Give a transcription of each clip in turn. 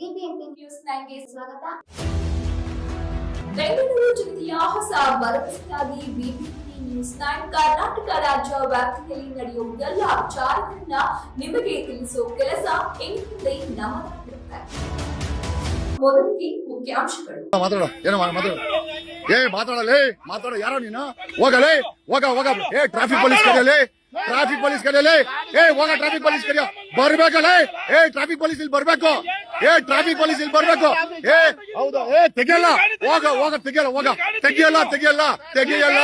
BBMP news ನೈನ್ಗೆ ಸ್ವಾಗತ. ಬೆಂಗಳೂರು ಜಿಲ್ಲೆಯ ಹೊಸ ಭರವಸೆಯಾಗಿ ಬಿಬಿಎಂಪಿ ನ್ಯೂಸ್ ನೈನ್ ಕರ್ನಾಟಕ ರಾಜ್ಯ ವ್ಯಾಪ್ತಿಯಲ್ಲಿ ನಡೆಯುವ ಎಲ್ಲ ವಿಚಾರಗಳನ್ನ ನಿಮಗೆ ತಿಳಿಸುವ ಕೆಲಸ ಎಂದಿದೆ ನಮ್ಮದಾಗಿರುತ್ತೆ ಮೊದಲಿಗೆ ಮುಖ್ಯಾಂಶಗಳು. ಮಾತಾಡ ಏನೋ ಮಾತಾಡ ಮಾತಾಡು. ಏ ಮಾತಾಡಲೇ? ಮಾತಾಡ ಯಾರೋ ನೀನು? ಹೋಗಲೇ? ಹೋಗ ಹೋಗ. ಏ ಟ್ರಾಫಿಕ್ ಪೊಲೀಸ್ ಕರೆಯಲೇ ಟ್ರಾಫಿಕ್ ಪೊಲೀಸ್ ಕರೆಯಲೇ ಏ, ಹೋಗ ಟ್ರಾಫಿಕ್ ಪೊಲೀಸ್ ಕರೆಯ. ಬರ್ಬೇಕಲ್ಲ ಏ ಟ್ರಾಫಿಕ್ ಪೊಲೀಸ್ ಇಲ್ಲಿ ಬರ್ಬೇಕು. ಏ ಟ್ರಾಫಿಕ್ ಪೊಲೀಸ್ ಇಲ್ಲಿ ಬರ್ಬೇಕು. ಏ, ಹೌದು? ಏ, ತೆಗಿಯಲ್ಲ. ಹೋಗ ಹೋಗ, ತೆಗಿಯಲ್ಲ ಹೋಗ. ತೆಗಿಯಲ್ಲ ತೆಗಿಯಲ್ಲ ತೆಗಿಯಲ್ಲ.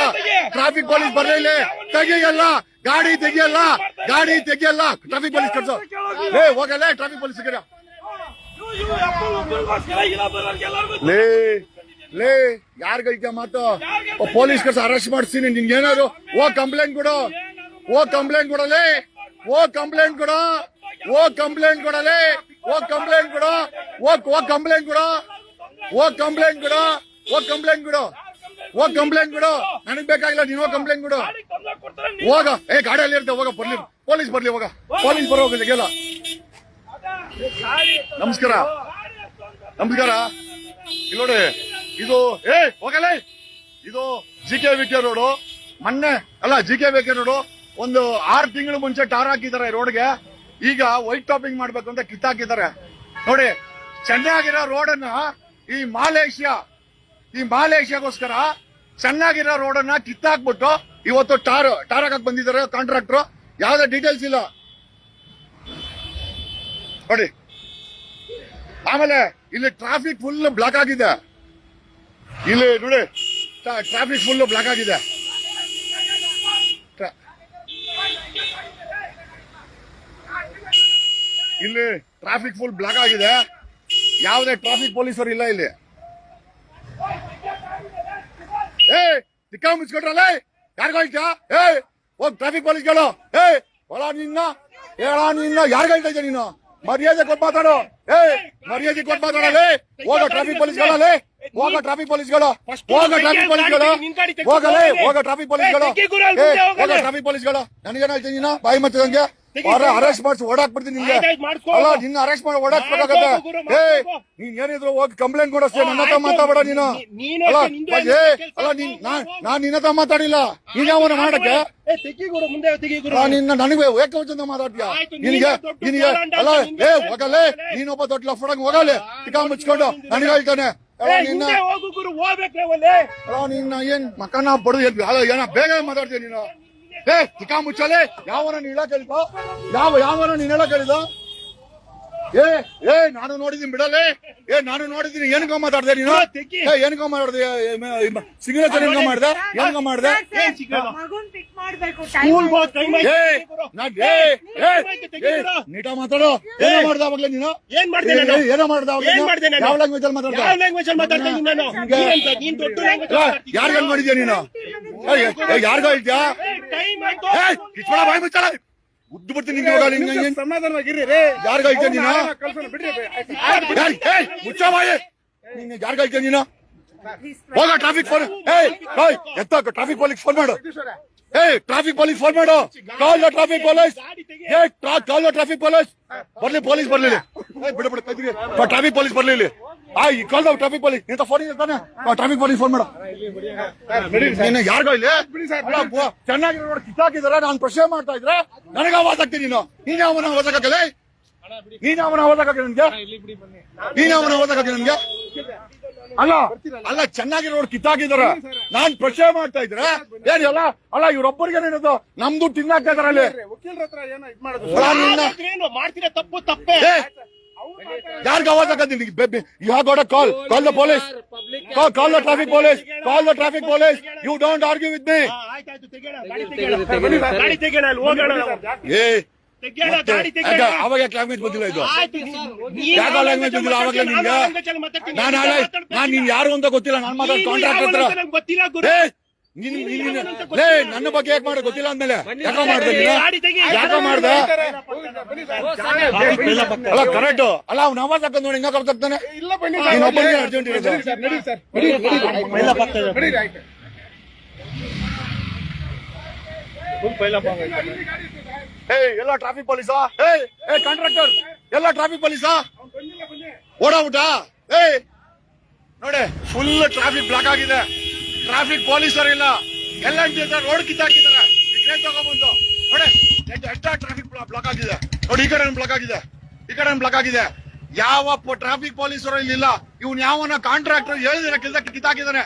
ಟ್ರಾಫಿಕ್ ಪೊಲೀಸ್ ಬರ್ಲಿಲ್ಲ ತೆಗಿಯಲ್ಲ. ಗಾಡಿ ತೆಗಿಯಲ್ಲ. ಗಾಡಿ ತೆಗಿಯಲ್ಲ. ಟ್ರಾಫಿಕ್ ಪೊಲೀಸ್ ಕರ್ಸೋ. ಏ, ಹೋಗಲೇ ಟ್ರಾಫಿಕ್ ಪೊಲೀಸ್ ಕರೆಯ. ಲೇ ಲೇ, ಯಾರ್ಗೈತೆ ಮಾತು? ಪೊಲೀಸ್ ಕರ್ಸ ಅರೆಸ್ಟ್ ಮಾಡಿಸ್ತೀನಿ ನಿನ್ಗೆ ಏನಾದ್ರು ಓ ಕಂಪ್ಲೇಂಟ್ ಕೊಡು. ಓ ಕಂಪ್ಲೇಂಟ್ ಕೊಡಲೇ, ಓ ಕಂಪ್ಲೇಂಟ್ ಕೊಡ, ಓ ಕಂಪ್ಲೇಂಟ್ ಕೊಡಲೇ, ಓ ಕಂಪ್ಲೇಂಟ್ ಕೊಡ, ಓ ಓ ಕಂಪ್ಲೇಂಟ್ ಕೊಡ, ಓ ಕಂಪ್ಲೇಂಟ್ ಕೊಡ, ಓ ಕಂಪ್ಲೇಂಟ್ ಕೊಡು, ಓ ಕಂಪ್ಲೇಂಟ್ ಕೊಡು. ನನಗ್ ಬೇಕಾಗಿಲ್ಲ ಹೋಗ್ ಕಂಪ್ಲೇಂಟ್ ಕೊಡು. ಹೋಗ, ಏ, ಗಾಡಿಯಲ್ಲಿ ಇರ್ತೆ, ಹೋಗ, ಬರ್ಲಿ. ಪೊಲೀಸ್ ಬರ್ಲಿ, ಹೋಗ. ಪೊಲೀಸ್ ಬರೋ ಹೋಗಿಲ್ಲ ನಮಸ್ಕಾರ. ನಮಸ್ಕಾರ. ನೋಡಿ, ಇದು, ಏ, ಹೋಗಲೇ. ಇದು G K V K road ಮೊನ್ನೆ, ಅಲ್ಲ G K V K road ಒಂದು ಆರು ತಿಂಗಳು ಮುಂಚೆ ಟಾರ್ ಹಾಕಿದ್ದಾರೆ ರೋಡ್ಗೆ. ಈಗ ವೈಟ್ ಟಾಪಿಂಗ್ ಮಾಡ್ಬೇಕು ಅಂತ ಕಿತ್ತಾಕಿದ್ದಾರೆ ನೋಡಿ ಚೆನ್ನಾಗಿರೋ ರೋಡನ್ನ ಈ ಮಾಲೇಷ್ಯಾ, ಈ ಮಾಲೇಷ್ಯಾಗೋಸ್ಕರ ಚೆನ್ನಾಗಿರೋ ರೋಡನ್ನ ಕಿತ್ತಾಕ್ಬಿಟ್ಟು ಇವತ್ತು ಟಾರ್ ಟಾರ್ ಹಾಕಕ್ ಬಂದಿದ್ದಾರೆ ಕಾಂಟ್ರಾಕ್ಟರ್. ಯಾವ್ದೇ ಡೀಟೇಲ್ಸ್ ಇಲ್ಲ. ನೋಡಿ, ಆಮೇಲೆ ಇಲ್ಲಿ ಟ್ರಾಫಿಕ್ ಫುಲ್ ಬ್ಲಾಕ್ ಆಗಿದೆ. ಇಲ್ಲಿ ನೋಡಿ, ಟ್ರಾಫಿಕ್ ಫುಲ್ ಬ್ಲಾಕ್ ಆಗಿದೆ. ಇಲ್ಲಿ ಟ್ರಾಫಿಕ್ ಫುಲ್ ಬ್ಲಾಕ್ ಆಗಿದೆ. ಯಾವುದೇ ಟ್ರಾಫಿಕ್ ಪೊಲೀಸರು ಇಲ್ಲ ಇಲ್ಲಿ. ಏ ತಿಕ್ಕ ಮುಚ್ಕೊಟ್ರಲ್ಲ ಯಾರಿಗ ಹೇಳ್ತೀಯ? ಏ ಹೋಗ್ ಟ್ರಾಫಿಕ್ ಪೊಲೀಸ್ಗಳು ಏ ಹೊಲ ನಿನ್ನ ಹೇಳ ನಿನ್ನ ಯಾರಿಗೋಯ್ತಾ ಹೇಳ್ತಾ ಇದ್ದೆ ನೀನು? ಮರ್ಯಾದೆ ಕೊಟ್ಟು ಮಾತಾಡು. ಏ ಮರ್ಯಾದೆ ಕೊಟ್ಟು ಮಾತಾಡಲಿ ಹೋಗ ಟ್ರಾಫಿಕ್ ಪೊಲೀಸ್ ಪೊಲೀಸ್ಗಳಲ್ಲೇ ಹೋಗ ಟ್ರಾಫಿಕ್ ಪೊಲೀಸ್ಗಳು ಹೋಗ ಟ್ರಾಫಿಕ್ ಪೊಲೀಸ್ಗಳು ಹೋಗಲೇ ಹೋಗ ಟ್ರಾಫಿಕ್ ಪೊಲೀಸ್ಗಳು ಏ ಹೋಗ ಟ್ರಾಫಿಕ್ ಪೊಲೀಸ್ಗಳು ನನಗೇನ್ ಹೇಳ್ತೀನಿ ನೀನು? ಬಾಯಿ ಮತ್ತದಂಗೆ ಅರೆಸ್ಟ್ ಮಾಡಿಸಿ ಓಡಾಕ್ ಬಿಡ್ತೀನಿ ನಿಮ್ಗೆ. ಅಲ್ಲ ನಿನ್ನ ಅರೆಸ್ಟ್ ಮಾಡಿ ಓಡಾಕ್ಬೇಕಾಗತ್ತೆ ಏ. ನೀನ್ ಏನಿದ್ರು ಹೋಗಿ ಕಂಪ್ಲೇಂಟ್ ಕೊಡಸ್ತೀಯ ನನ್ನ ಹತ್ರ ಮಾತಾಡ ನೀನು. ಅಲ್ಲ ಏ ಅಲ್ಲ ನೀನ್ ನಾನ್ ನಾನ್ ನಿನ್ನ ಹತ್ರ ಮಾತಾಡಿಲ್ಲ. ನೀನ್ ಯಾವ ಮಾಡಕ್ಕೆ? ನಿನ್ನ ನನಗೆ ಏಕವಚನ ಮಾತಾಡ್ತೀಯ? ನಿನಗೆ ನೀನು ನಿನಗೆ ಅಲ್ಲ ಏ ಹೋಗಲೇ ನೀನೊಬ್ಬ ದೊಡ್ಡ ಲಫಡಂಗ್ ಹೋಗಲೆ ಟಿಕಾ ಮುಚ್ಕೊಂಡು ನನಗೆ ಹೇಳ್ತಾನೆ. ಅಲ್ಲ ನಿನ್ನ ಏನ್ ಮಕ್ಕನ ಬಡದು ಏನ ಬೇಗ ಮಾತಾಡ್ತೀಯ ನೀನು? ಏ ಚಿಕ್ಕ ಮುಚ್ಚಲೆ ಯಾವನ ನೀನ್ ಹೇಳಕ್ ಹೇಳಿದ ಯಾವ ಯಾವನ ನೀನ್ ಹೇಳಕ್ ಹೇಳಿದ ಏ ಏ ನಾನು ನೋಡಿದೀನಿ ಬಿಡಲೆ. ಏ ನಾನು ನೋಡಿದೀನಿ ಏನಕ್ಕ ಮಾತಾಡ್ದೆ ನೀನು? ಏನ್ ಏನಕ್ಕ ಮಾತಾಡ್ದೆ? ಸಿಗ್ನೇಚರ್ ಏನಕ್ಕ ಮಾಡ್ದೆ? ಏನಕ್ಕ ಮಾಡ್ದೆ? ಮಾಡ್ಬೇಕು ಸ್ಕೂಲ್ ಹೋಗ್ ಟೈಮ್ ಏ ಆಯ್ತು ಗುರು. ನಾನ್ ಏ ಏ ಏ, ನೀಟ ಮಾತಾಡೋ. ಏನೋ ಮಾಡ್ದ ಅವಾಗ್ಲೇ ನೀನು? ಏನ್ ಮಾಡ್ದೆ ನಾನು? ಏ, ಏನೋ ಮಾಡ್ದ ಏನ್ ಮಾಡ್ದೆ ನಾನು? ಯಾವ ಲ್ಯಾಂಗ್ವೇಜ್ ಅಲ್ಲಿ ಯಾವ ಲ್ಯಾಂಗ್ವೇಜ್ ಅಲ್ಲಿ ಮಾತಾಡ್ತಾ ಇದ್ದೀನಿ ನಾನು? ನಿನ್ಗೆ- ನೀನ್ ಅಂತ- ನೀನ್ ದೊಡ್ಡ ಲ್ಯಾಂಗ್ವೇಜ್ ಯಾರ್ಗ ಮಾಡಿದ್ಯಾ ನೀನು? ಯಾರಿಗ ಹೇಳ್ತೀಯಾ ಟೈಮ್ ಆಯ್ತು. ಬಾಯ್ ಮುಚ್ಚಾಳ. ಉದ್ದು ಬಿಡ್ತೀನಿ ನಿಂಗೆ ಯಾರ್ಗ ಹೇಳ್ತೀಯ ನೀನು? ಮುಚ್ಚ ಬಾಯಿ. ನೀನು ಯಾರ್ಗ ಹೇಳ್ತೀಯ ನೀನು? ಹೋಗ ಟ್ರಾಫಿಕ್ ಫೋನ್ ಏಯ್ ಏಯ್ ಎತ್ತ ಟ್ರಾಫಿಕ್ ಪೊಲೀಸ್ ಫೋನ್ ಮಾಡು. ಏಯ್ ಟ್ರಾಫಿಕ್ ಪೊಲೀಸ್ ಫೋನ್ ಮಾಡು. ಕಾಲ್ ಟ್ರಾಫಿಕ್ ಪೊಲೀಸ್ ಏ ಕಾಲ್ ಟ್ರಾಫಿಕ್ ಪೊಲೀಸ್ ಬರ್ಲಿ ಪೊಲೀಸ್ ಬರ್ಲಿ ಬಿಡು ಬಿಡು ಟ್ರಾಫಿಕ್ ಪೊಲೀಸ್ ಬರ್ಲಿ ಇಲ್ಲಿ. ಆ ಈ ಕಾಲ್ ಟ್ರಾಫಿಕ್ ಪೊಲೀಸ್ ನಿಂತ ಫೋನ್ ಇರ್ತಾನೆ ಟ್ರಾಫಿಕ್ ಪೊಲೀಸ್ ಫೋನ್ ಮಾಡು. ನೀನು ಯಾರಿಗೋ ಇಲ್ಲಿ? ಚೆನ್ನಾಗಿ ನೋಡಿ ಕಿತ್ತಾಕಿದಾರೆ ನಾನು ಪ್ರಶ್ನೆ ಮಾಡ್ತಾ ಇದ್ರೆ ನನಗ ಆವಾಜ್ ಆಗ್ತೀನಿ ನೀನು. ನೀನ್ ಅವನ ಆವಾಜ್ ಹಾಕಲ್ಲ ನೀನ್ ಅವನ ಆವಾಜ್ ಹಾಕಕ್ಕೆ ನನ್ಗೆ? ನೀನ್ ಅವನ ಆವಾಜ್ ಹಾಕಕ್ಕೆ ನನ್ಗೆ? ಅಲ್ಲ ಅಲ್ಲ ಚೆನ್ನಾಗಿ ನೋಡಿ ಕಿತ್ತಾಕಿದಾರ ನಾನ್ ಪ್ರಶ್ನೆ ಮಾಡ್ತಾ ಇದ್ರೆ ಏನ್ ಅಲ್ಲ ಇವ್ರೊಬ್ಬರಿಗೆ ಏನದು ನಮ್ದು ತಿನ್ನಾಕ್ತಾ ಇದಾರೆ ಅಲ್ಲಿ. ಮಾಡ್ತಿರೋ ತಪ್ಪು ಯಾರ್ಗ ಅವಾಜ್ ಹಾಕತ್ತೀನಿ you have got a call call the police call the traffic police call the traffic police you don't argue with me ಅಲ್ಲಿ. ಏ ಅವಾಗ ಯಾಕೆ ಲ್ಯಾಂಗ್ವೇಜ್ ಬಂದಿಲ್ಲ ಇದು. ಯಾವ language ಬಂದಿಲ್ಲ ಅಲ್ಲಿ ಮಾತಾಡ್ತೀನಿ, ನಾನು ನೀನ್ ನಾಳೆ. ನೀನ್ ಯಾರು ಅಂತ ಗೊತ್ತಿಲ್ಲ ನಾನು ಮಾತಾಡ್ ನೀನು ಕಾಂಟ್ರಾಕ್ಟ್ ಹತ್ರ. ಅಂತ ಗೊತ್ತಿಲ್ಲ ಗುರು. ಏ ನೀನ್ ನೀನ್- ನೀನ್- ನನ್ನ ಬಗ್ಗೆ ಯಾಕೆ ಮಾಡ ಗೊತ್ತಿಲ್ಲ ಅಂದ್ಮೇಲೆ ಯಾಕೋ ಮಾಡ್ದೆ ಯಾಕೋ ಮಾಡ್ದೆ? ಅಲ್ಲ ಕರೆಕ್ಟ್. ಅಲ್ಲ ಅವ್ನ ಆವಾಜ್ ಹಾಕೊಂಡ್ ನೋಡಿ ಹಿಂಗ ಕರ್ತಾನೆ ಇಲ್ಲ ಬನ್ನಿ ನೀನ್ ಒಬ್ಬನಿಗೆ ಅರ್ಜೆಂಟ್ ಇರೋದು. ನಡಿ ಸರ್ ಪೈಲ ಬರ್ತಾ ಇದೆ. ಫುಲ್ ಪೈಲ ಬರ್ತಾ ಇದೆ. ಏ ಎಲ್ಲ ಟ್ರಾಫಿಕ್ ಪೊಲೀಸಾ ಏಯ್, ಏ ಕಾಂಟ್ರಾಕ್ಟರ್ ಎಲ್ಲ ಟ್ರಾಫಿಕ್ ಪೊಲೀಸಾ ಓಡಾಬಿಟ್ಟ ಏಯ್, ನೋಡಿ ಫುಲ್ ಟ್ರಾಫಿಕ್ ಬ್ಲಾಕ್ ಆಗಿದೆ. ಟ್ರಾಫಿಕ್ ಪೊಲೀಸರು ಇಲ್ಲ. ಎಲ್ಲ ರೋಡ್ ಕಿತ್ತಾಕಿದ್ದಾರೆ ಈ ಟ್ರೈನ್ ತಗೊಂಡ್ಬಂದು. ನೋಡಿ ಎಷ್ಟಾ ಟ್ರಾಫಿಕ್ ಬ್ಲಾಕ್ ಆಗಿದೆ. ನೋಡಿ, ಈ ಕಡೆ ಬ್ಲಾಕ್ ಆಗಿದೆ. ಈ ಕಡೆ ಬ್ಲಾಕ್ ಆಗಿದೆ. ಯಾವ ಟ್ರಾಫಿಕ್ ಪೊಲೀಸರು ಇಲ್ಲಿಲ್ಲ ಇವ್ನು ಯಾವನ ಕಾಂಟ್ರಾಕ್ಟರ್ ಹೇಳಿದಿರ ಕೆಲಸ ಕಿತ್ತಾಕಿದ್ದಾನೆ.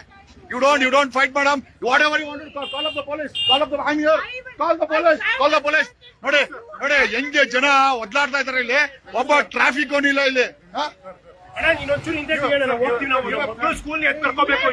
You don't you don't fight madam whatever you want call of the police call of the, I hear call the police call the police ನೋಡಿ ನೋಡಿ ಹೆಂಗೆ ಜನ ಒದ್ಲಾಡ್ತಾ ಇದಾರೆ ಇಲ್ಲಿ? ಒಬ್ಬ ಟ್ರಾಫಿಕ್ ಅವನಿಲ್ಲ ಇಲ್ಲಿ. ಹಾ? ಅಣ್ಣ ನೀನೊಂಚೂರು ಹಿಂದೆ ಹೋಗ್ತೀವಿ ನಾವು ಮಕ್ಕಳು ಸ್ಕೂಲ್ ಎತ್ ಕರ್ಕೋಬೇಕು